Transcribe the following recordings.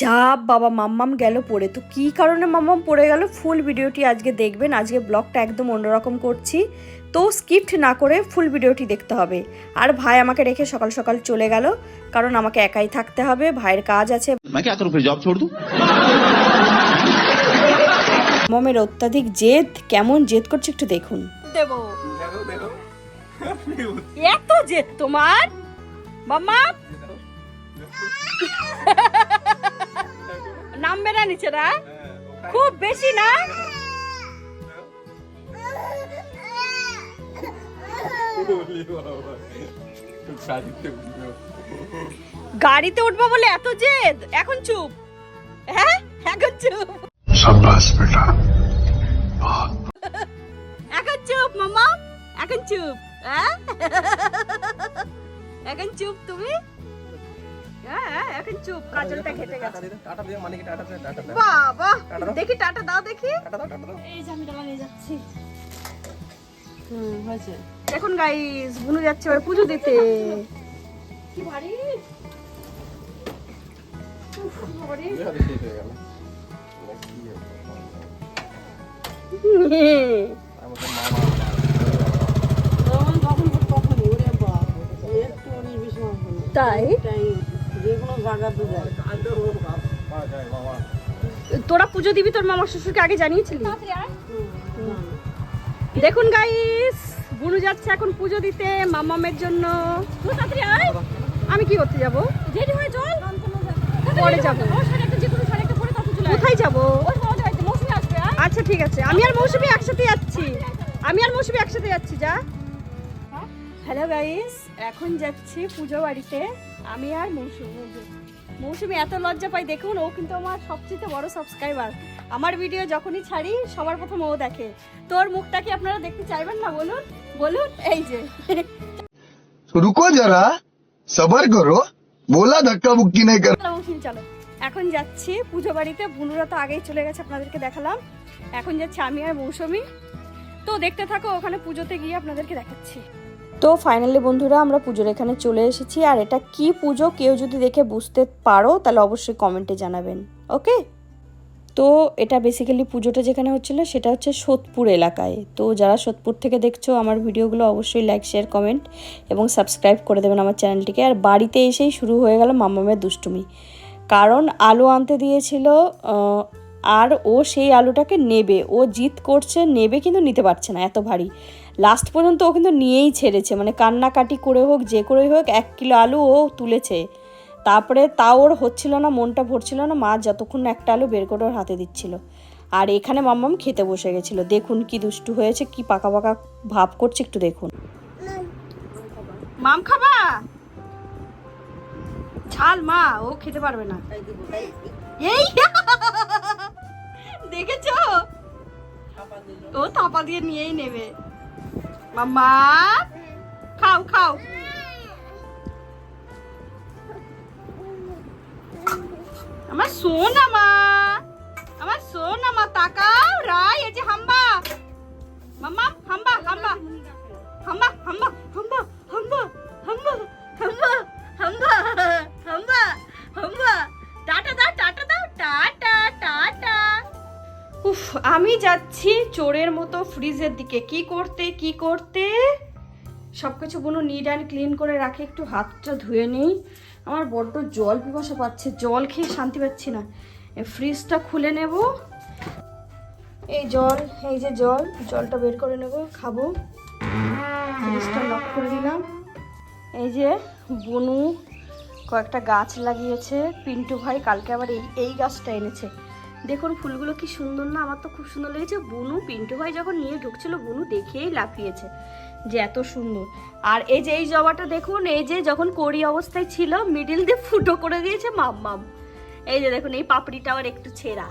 যা বাবা মাম্মাম গেল পড়ে। তো কি কারণে মাম্মাম পড়ে গেল? ফুল ভিডিওটি আজকে দেখবেন। আজকে ব্লগটা একদম অন্যরকম করছি। তো স্কিপ্ট না করে ফুল ভিডিওটি দেখতে হবে। আর ভাই আমাকে রেখে সকাল সকাল চলে গেল। কারণ আমাকে একাই থাকতে হবে। ভাইয়ের কাজ আছে। মমের অত্যাধিক জেদ কেমন জেদ করছে একটু দেখুন। দেবো। এত জেদ তোমার? মাম্মা নামবে না নিচে না হ্যাঁ, খুব বেশি না? গাড়িতে উঠবো বলে এত জেদ? এখন চুপ। হ্যাঁ? এখন চুপ। সাব্বাস বেটা। এখন চুপ মামা। এখন চুপ। হ্যাঁ? এখন চুপ তুমি? এখন চুপ কাজলটা ঘেটে গেছে। টাটা দিয়ে মানে কি টাটা টাটা বাবা দেখি টাটা দাও দেখি। টাটা দাও টাটা দাও। এই যে আমি টাকা নিয়ে যাচ্ছি। হুম হয়েছে। দেখুন গাইস বুনু যাচ্ছে এবার পুজো দিতে। কি ভারী। বিহারে তোরা পুজো দিবি তোর মামা শ্বশুরকে আগে জানিয়েছিলি? দেখুন গাইস বুনু যাচ্ছে এখন পুজো দিতে মামামের জন্য। আমি কি করতে যাব? পরে যাব। কোথায় যাব? আচ্ছা ঠিক আছে। আমি আর মৌসুমি একসাথে যাচ্ছি। আমি আর মৌসুমি একসাথে যাচ্ছি যা। হ্যালো গাইস এখন যাচ্ছি পুজো বাড়িতে। আমি আর মৌসুমি মৌসুমি এত লজ্জা পাই দেখুন ও কিন্তু আমার সবচেয়ে বড় সাবস্ক্রাইবার আমার ভিডিও যখনই ছাড়ি সবার প্রথম ও দেখে। তোর মুখটা কি আপনারা দেখতে চাইবেন না? বলুন বলুন এই যে। রুকো যারা সবার করো বলা ধাক্কা মুক্কি নাই মৌসুমি চলো। এখন যাচ্ছি পুজো বাড়িতে বুনুরা তো আগেই চলে গেছে আপনাদেরকে দেখালাম। এখন যাচ্ছি আমি আর মৌসুমি। তো দেখতে থাকো ওখানে পুজোতে গিয়ে আপনাদেরকে দেখাচ্ছি। তো ফাইনালি বন্ধুরা আমরা পুজোর এখানে চলে এসেছি। আর এটা কি পুজো? কেউ যদি দেখে বুঝতে পারো, তাহলে অবশ্যই কমেন্টে জানাবেন। ওকে তো এটা বেসিক্যালি পুজোটা যেখানে হচ্ছিল, সেটা হচ্ছে সোদপুর এলাকায়। তো যারা সোদপুর থেকে দেখছ আমার ভিডিওগুলো, অবশ্যই লাইক শেয়ার কমেন্ট এবং সাবস্ক্রাইব করে দেবেন আমার চ্যানেলটিকে আর বাড়িতে এসেই শুরু হয়ে গেল মামামের দুষ্টুমি। কারণ আলু আনতে দিয়েছিল আর ও সেই আলুটাকে নেবে। ও জিত করছে, নেবে কিন্তু নিতে পারছে না, এত ভারী। লাস্ট পর্যন্ত ও কিন্তু নিয়েই ছেড়েছে মানে কান্নাকাটি করে হোক, যে করেই হোক, এক কিলো আলু ও তুলেছে। তারপরে তাও ওর হচ্ছিল না, মনটা ভরছিল না, মা যতক্ষণ একটা আলু বের করে ওর হাতে দিচ্ছিল। আর এখানে মাম্মাম খেতে বসে গেছিল। দেখুন কি দুষ্টু হয়েছে, কি পাকা পাকা ভাব করছে, একটু দেখুন। মাম খাবা? ঝাল মা, ও খেতে পারবে না। এই! দেখেছ? ও দিয়ে নিয়েই নেবে। মাম্মা? খাও খাও। আমার সোনা মা। আমার সোনা মা তাকাও রায় এই যে হাম্বা। চোরের মতো ফ্রিজের দিকে কি করতে কি করতে? সব কিছু কোনো নিড অ্যান্ড ক্লিন করে রাখে, একটু হাতটা ধুয়ে নিই। আমার বড্ড জল পিপাসা পাচ্ছে, জল খেয়ে শান্তি পাচ্ছি না। ফ্রিজটা খুলে নেব। এই জল, এই যে জল, জলটা বের করে নেব, খাব। ফ্রিজটা লক করে দিলাম। এই যে বনু কয়েকটা গাছ লাগিয়েছে। পিন্টু ভাই কালকে আবার এই এই গাছটা এনেছে। দেখুন, ফুলগুলো কি সুন্দর না? আমার তো খুব সুন্দর লেগেছে। বুনু পিন্টু ভাই যখন নিয়ে ঢুকছিল, বুনু দেখেই লাফিয়েছে যে এত সুন্দর। আর এই যে, এই জবাটা দেখুন, এই যে যখন কড়ি অবস্থায় ছিল মিডিল দিয়ে ফুটো করে দিয়েছে মাম মাম। এই যে দেখুন, এই পাপড়িটা আবার একটু ছেঁড়া।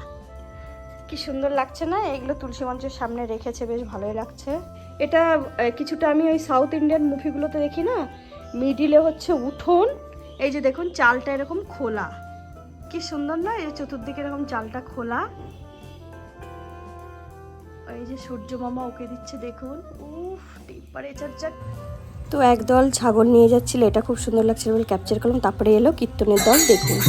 কি সুন্দর লাগছে না? এগুলো তুলসী মঞ্চের সামনে রেখেছে, বেশ ভালোই লাগছে। এটা কিছুটা আমি ওই সাউথ ইন্ডিয়ান মুভিগুলোতে দেখি না? মিডিলে হচ্ছে উঠোন। এই যে দেখুন, চালটা এরকম খোলা। কি সুন্দর না এই চতুর্দিকে এরকম চালটা খোলা। এই যে সূর্য মামা ওকে দিচ্ছে দেখুন। উফ টেম্পারেচার যা তো একদল ছাগল নিয়ে যাচ্ছিল, এটা খুব সুন্দর লাগছিল বলে ক্যাপচার করলাম, তারপরে এলো কীর্তনের দল, দেখুন।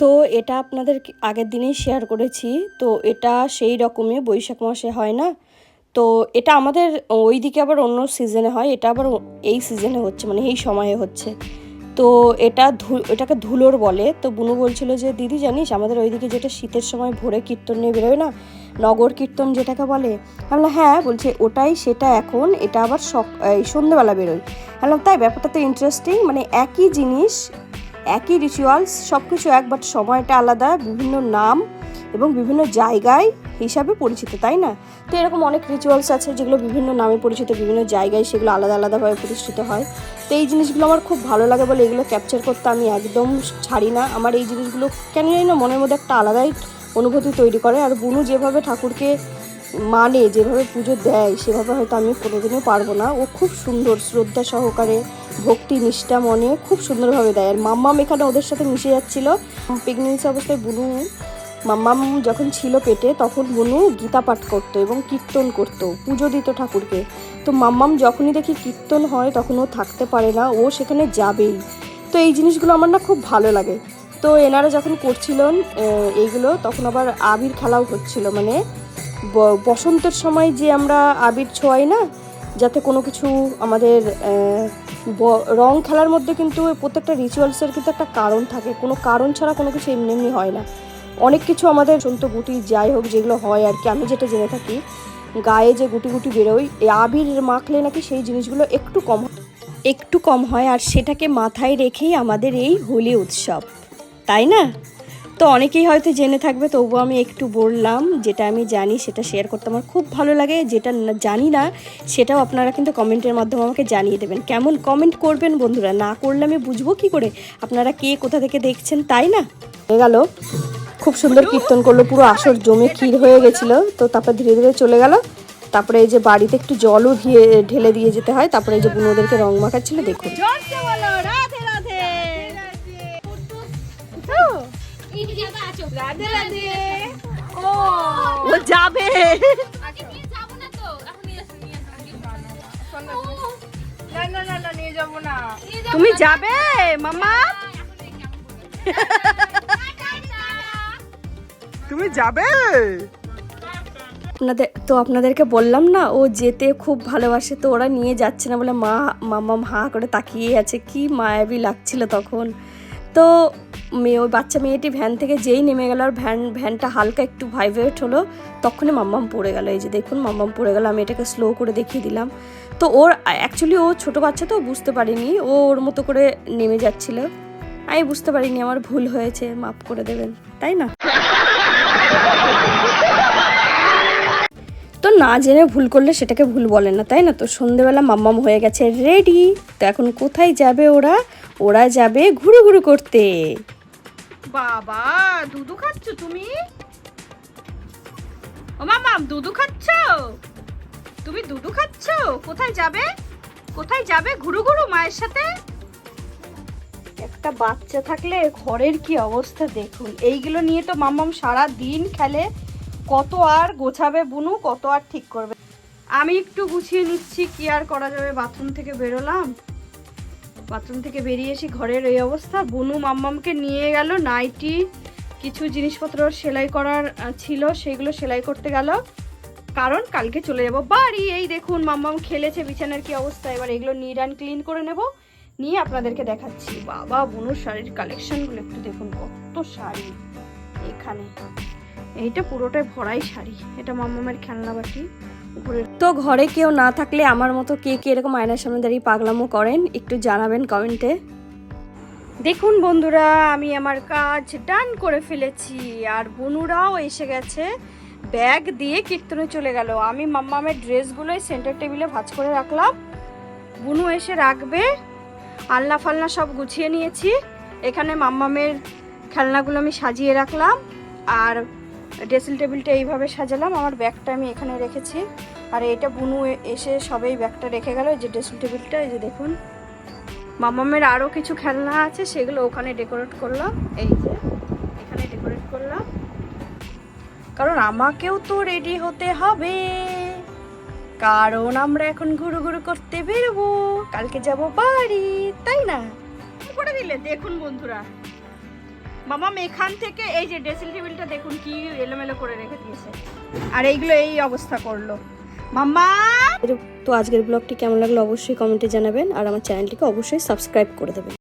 তো এটা আপনাদের আগের দিনেই শেয়ার করেছি। তো এটা সেই রকমই বৈশাখ মাসে হয় না। তো এটা আমাদের ওইদিকে আবার অন্য সিজনে হয়। এটা আবার এই সিজনে হচ্ছে মানে এই সময়ে হচ্ছে। তো এটা ধু- এটাকে ধুলোর বলে। তো বুনু বলছিল যে দিদি জানিস আমাদের ওইদিকে যেটা শীতের সময় ভোরে কীর্তন নিয়ে বেরোয় না নগর কীর্তন যেটাকে বলে? আমি হ্যাঁ বলছে ওটাই সেটা এখন এটা আবার সক এই সন্ধ্যেবেলা বেরোয়। বললাম, তাই ব্যাপারটা তো ইন্টারেস্টিং মানে একই জিনিস একই রিচুয়ালস সব কিছু এক বাট সময়টা আলাদা, বিভিন্ন নাম এবং বিভিন্ন জায়গায় হিসাবে পরিচিত, তাই না? তো এরকম অনেক রিচুয়ালস আছে যেগুলো বিভিন্ন নামে পরিচিত, বিভিন্ন জায়গায় সেগুলো আলাদা আলাদাভাবে প্রতিষ্ঠিত হয়। তো এই জিনিসগুলো আমার খুব ভালো লাগে বলে এগুলো ক্যাপচার করতে আমি একদম ছাড়ি না। আমার এই জিনিসগুলো কেন জানি না মনের মধ্যে একটা আলাদাই অনুভূতি তৈরি করে। আর বুনু যেভাবে ঠাকুরকে মানে যেভাবে পুজো দেয়, সেভাবে হয়তো আমি কোনোদিনও পারব না। ও খুব সুন্দর, শ্রদ্ধা সহকারে, ভক্তি, নিষ্ঠা, মনে খুব সুন্দরভাবে দেয়। আর মাম্মাম এখানে ওদের সাথে মিশে যাচ্ছিল। প্রেগনেন্সি অবস্থায় বুনু, মাম্মাম যখন ছিল পেটে, তখন বুনু গীতা পাঠ করতো এবং কীর্তন করতো, পুজো দিত ঠাকুরকে। তো মাম্মাম যখনই দেখি কীর্তন হয়, তখন ও থাকতে পারে না, ও সেখানে যাবেই। তো এই জিনিসগুলো আমার না খুব ভালো লাগে। তো এনারা যখন করছিলেন এইগুলো, তখন আবার আবির খেলাও হচ্ছিল। মানে বসন্তের সময় যে আমরা আবির ছোঁয়াই না, যাতে কোনো কিছু আমাদের রং খেলার মধ্যে কিন্তু প্রত্যেকটা রিচুয়ালসের কিন্তু একটা কারণ থাকে। কোনো কারণ ছাড়া কোনো কিছু এমনি এমনি হয় না। অনেক কিছু আমাদের সন্ত গুটি যাই হোক যেগুলো হয় আর কি, আমি যেটা জেনে থাকি, গায়ে যে গুটি গুটি বেরোয় এই আবির মাখলে নাকি সেই জিনিসগুলো একটু কম একটু কম হয় আর সেটাকে মাথায় রেখেই আমাদের এই হোলি উৎসব। তাই না? তো অনেকেই হয়তো জেনে থাকবে, তবুও আমি একটু বললাম যেটা আমি জানি, সেটা শেয়ার করতে আমার খুব ভালো লাগে। যেটা জানি না, সেটাও আপনারা কিন্তু কমেন্টের মাধ্যমে আমাকে জানিয়ে দেবেন। কেমন কমেন্ট করবেন বন্ধুরা? না করলে আমি বুঝব কি করে? আপনারা কে কোথা থেকে দেখছেন, তাই না? হয়ে গেল। খুব সুন্দর কীর্তন করল, পুরো আসর জমে ক্ষীর হয়ে গেছিল। তো তারপর ধীরে ধীরে চলে গেল। তারপরে এই যে বাড়িতে একটু জলও দিয়ে ঢেলে দিয়ে যেতে হয়। তারপরে এই যে বুনোদেরকে রং মাখাচ্ছিল, দেখুন। রাধে রাধে। ও। ও যাবে। না না না না নিয়ে যাব না। তুমি যাবে মামা? তুমি যাবে? আপনাদের তো আপনাদেরকে বললাম না ও যেতে খুব ভালোবাসে তো ওরা নিয়ে যাচ্ছে না বলে মা মামা হা করে তাকিয়ে আছে। কি মায়াবী লাগছিল তখন। তো মেয়ে, ওই বাচ্চা মেয়েটি ভ্যান থেকে যেই নেমে গেল আর ভ্যান ভ্যানটা হালকা একটু ভাইব্রেট হলো, তখনই মাম্মাম পড়ে গেল। এই যে দেখুন, মাম্মাম পড়ে গেল, আমি এটাকে স্লো করে দেখিয়ে দিলাম। তো ওর অ্যাকচুয়ালি ও ছোট বাচ্চা তো বুঝতে পারিনি। ও ওর মতো করে নেমে যাচ্ছিল। আমি বুঝতে পারিনি, আমার ভুল হয়েছে, মাফ করে দেবেন, তাই না? না জেনে ভুল করলে সেটাকে ভুল বলে না তাই না? তো সন্ধেবেলা মাম্মাম হয়ে গেছে রেডি তো এখন কোথায় যাবে ওরা? ওরা যাবে ঘুরু ঘুরু করতে। বাবা দুধু খাচ্ছ তুমি? ও মামা দুধু খাচ্ছ? তুমি দুধু খাচ্ছ? কোথায় যাবে? কোথায় যাবে ঘুরু ঘুরু মায়ের সাথে? একটা বাচ্চা থাকলে ঘরের কি অবস্থা দেখুন। এইগুলো নিয়ে তো মাম্মাম সারা দিন খেলে কত আর গোছাবে বুনু, কত আর ঠিক করবে। আমি একটু গুছিয়ে নিচ্ছি, কি আর করা যাবে? বাথরুম থেকে বেরোলাম। বাথরুম থেকে বেরিয়ে এসে ঘরের এই অবস্থা। বুনু মাম্মামকে নিয়ে গেল, নাইটি, কিছু জিনিসপত্র সেলাই করার ছিল, সেগুলো সেলাই করতে গেল। কারণ কালকে চলে যাব বাড়ি। এই দেখুন, মাম্মাম খেলেছে, বিছানার কি অবস্থা? এবার এগুলো নিট অ্যান্ড ক্লিন করে নেব। নিয়ে আপনাদেরকে দেখাচ্ছি। বাবা, বুনুর শাড়ির কালেকশনগুলো একটু দেখুন, কত শাড়ি। এখানে। এইটা পুরোটাই ভরাই শাড়ি। এটা মাম্মামের খেলনা বাটি। তো ঘরে কেউ না থাকলে আমার মতো কে কে এরকম আয়নার সামনে দাঁড়িয়ে পাগলামো করেন একটু জানাবেন কমেন্টে। দেখুন বন্ধুরা আমি আমার কাজ ডান করে ফেলেছি আর বনুরাও এসে গেছে। ব্যাগ দিয়ে কীর্তনে চলে গেল। আমি মাম্মামের ড্রেসগুলোই সেন্টার টেবিলে ভাজ করে রাখলাম। বুনু এসে রাখবে। আলনা ফালনা সব গুছিয়ে নিয়েছি। এখানে মাম্মামের খেলনাগুলো আমি সাজিয়ে রাখলাম। আর ড্রেসিং টেবিলটা এইভাবে সাজালাম, আমার ব্যাগটা আমি এখানে রেখেছি। আর এটা বুনু এসে সবেই ব্যাগটা রেখে গেল যে ড্রেসিং টেবিলটা, এই যে দেখুন। মামামের আরও কিছু খেলনা আছে, সেগুলো ওখানে ডেকোরেট করলাম, এই যে, এখানে ডেকোরেট করলাম। কারণ আমাকেও তো রেডি হতে হবে, কারণ আমরা এখন ঘুরু ঘুরু করতে বেরোবো, কালকে যাব বাড়ি, তাই না? করে দিলে? দেখুন বন্ধুরা। মামাম এখান থেকে এই যে ড্রেসিং টেবিলটা দেখুন, কি এলোমেলো করে রেখে দিয়েছে। আর এইগুলো এই অবস্থা করল। মাম্মা তো আজকের ব্লগটি কেমন লাগল অবশ্যই কমেন্টে জানাবেন, আর আমার চ্যানেলটিকে অবশ্যই সাবস্ক্রাইব করে দেবেন।